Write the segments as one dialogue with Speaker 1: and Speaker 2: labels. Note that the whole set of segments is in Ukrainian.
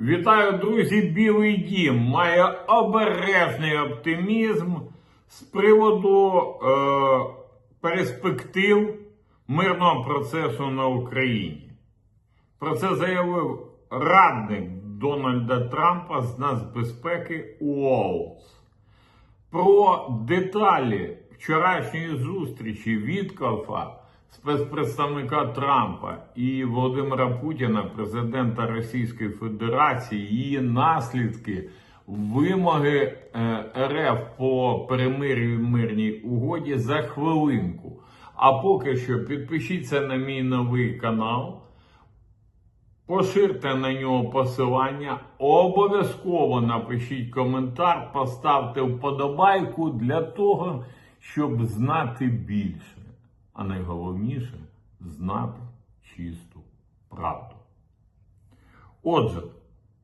Speaker 1: Вітаю, друзі! Білий дім має обережний оптимізм з приводу е, перспектив мирного процесу на Україні. Про це заявив радник Дональда Трампа з нацбезпеки Уолс. Про деталі вчорашньої зустрічі Віткофа, спецпредставника Трампа і Володимира Путіна, президента Російської Федерації, її наслідки, вимоги е, РФ по перемир'ю і мирній угоді за хвилинку. А поки що підпишіться на мій новий канал. Поширте на нього посилання, обов'язково напишіть коментар, поставте вподобайку для того, щоб знати більше, а найголовніше знати чисту правду. Отже,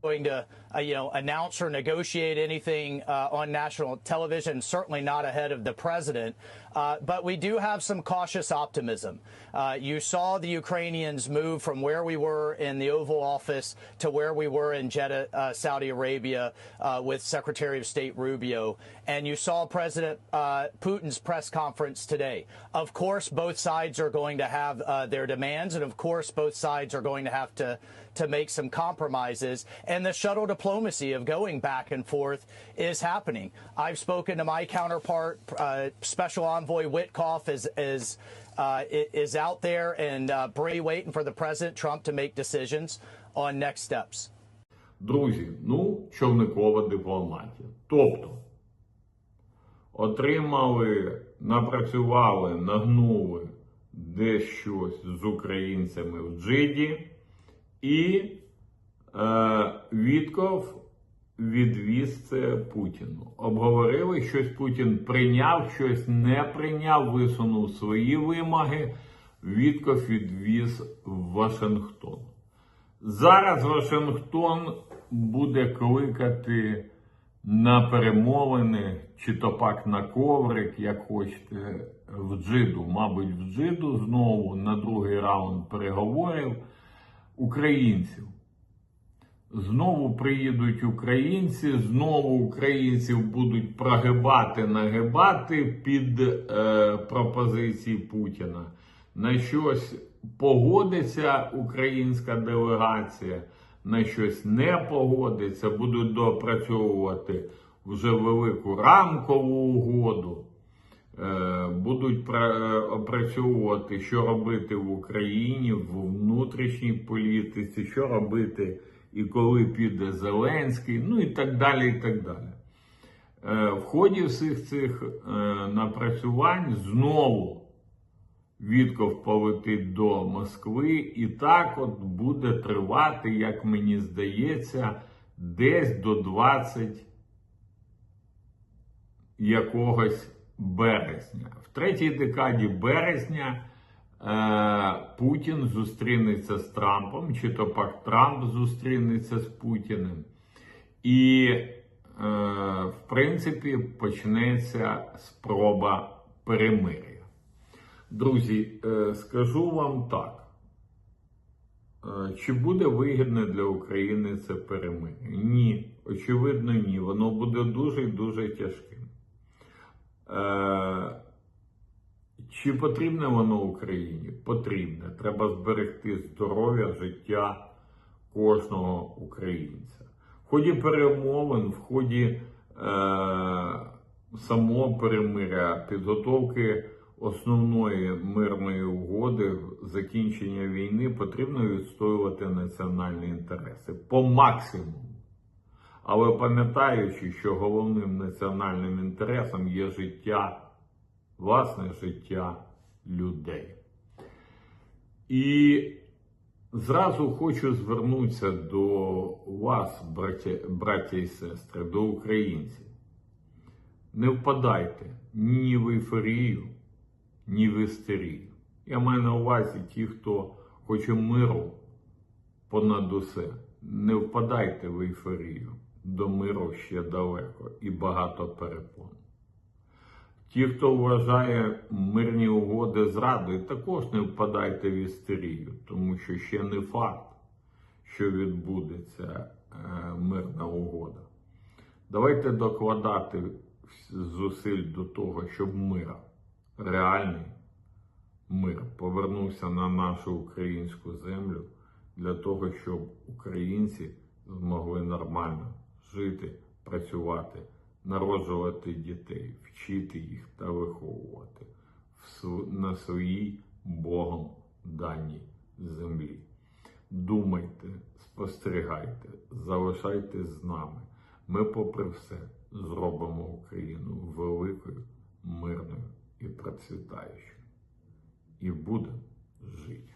Speaker 2: going to, uh, you know, announce or negotiate anything uh, on national television. Certainly not ahead of the president. Uh, but we do have some cautious optimism. Uh, you saw the Ukrainians move from where we were in the Oval Office to where we were in Jeddah, uh, Saudi Arabia, uh, with Secretary of State Rubio, and you saw President Putin's press conference today. Of course, both sides are going to have their demands, and of course, both sides are going to have to to make some compromises. And the shuttle diplomacy of going back and forth is happening. I've spoken to my counterpart, uh, Special Envoy Witkoff, is is uh, i- is out there and uh, Bray waiting for the President Trump to make decisions on next steps.
Speaker 1: друзі, ну, човникова дипломатія. Тобто, отримали, напрацювали, нагнули десь щось з українцями в Джиді, і е, Вітков відвіз це Путіну. Обговорили, щось Путін прийняв, щось не прийняв, висунув свої вимоги. Вітков відвіз в Вашингтон. Зараз Вашингтон буде кликати на перемовини, чи то пак на коврик, як хочете, в Джиду. Мабуть, в Джиду знову на другий раунд переговорів українців. Знову приїдуть українці, знову українців будуть прогибати, нагибати під е, пропозиції Путіна. На щось погодиться українська делегація, на щось не погодиться, будуть доопрацьовувати вже велику рамкову угоду. Е, будуть пра- опрацьовувати, що робити в Україні в внутрішній політиці, що робити і коли піде Зеленський, ну і так далі. і так далі. Е, В ході всіх цих е, напрацювань знову Вітков полетить до Москви, і так от буде тривати, як мені здається, десь до 20 якогось березня. В третій декаді березня Путін зустрінеться з Трампом, чи то пак Трамп зустрінеться з Путіним. І, е, в принципі, почнеться спроба перемир'я. Друзі, е, скажу вам так. Е, Чи буде вигідне для України це перемир'я? Ні, очевидно, ні. Воно буде дуже і дуже тяжким. Е, Чи потрібне воно Україні? Потрібне. Треба зберегти здоров'я, життя кожного українця. В ході перемовин, в ході е, самого перемиря, підготовки основної мирної угоди, закінчення війни, потрібно відстоювати національні інтереси по максимуму. Але пам'ятаючи, що головним національним інтересом є життя, власне життя людей. І зразу хочу звернутися до вас, браття, браття і сестри, до українців. Не впадайте ні в ейфорію, ні в істерію. Я маю на увазі ті, хто хоче миру понад усе. Не впадайте в ейфорію. До миру ще далеко і багато перепон. Ті, хто вважає мирні угоди зрадою, також не впадайте в істерію, тому що ще не факт, що відбудеться е, угода. Давайте докладати зусиль до того, щоб мир, реальний мир, повернувся на нашу українську землю для того, щоб українці змогли нормально жити, працювати, народжувати дітей, вчити їх та виховувати на своїй Богом даній землі. Думайте, спостерігайте, залишайтесь з нами. Ми, попри все, зробимо Україну великою, мирною і процвітаючою. І будемо жити.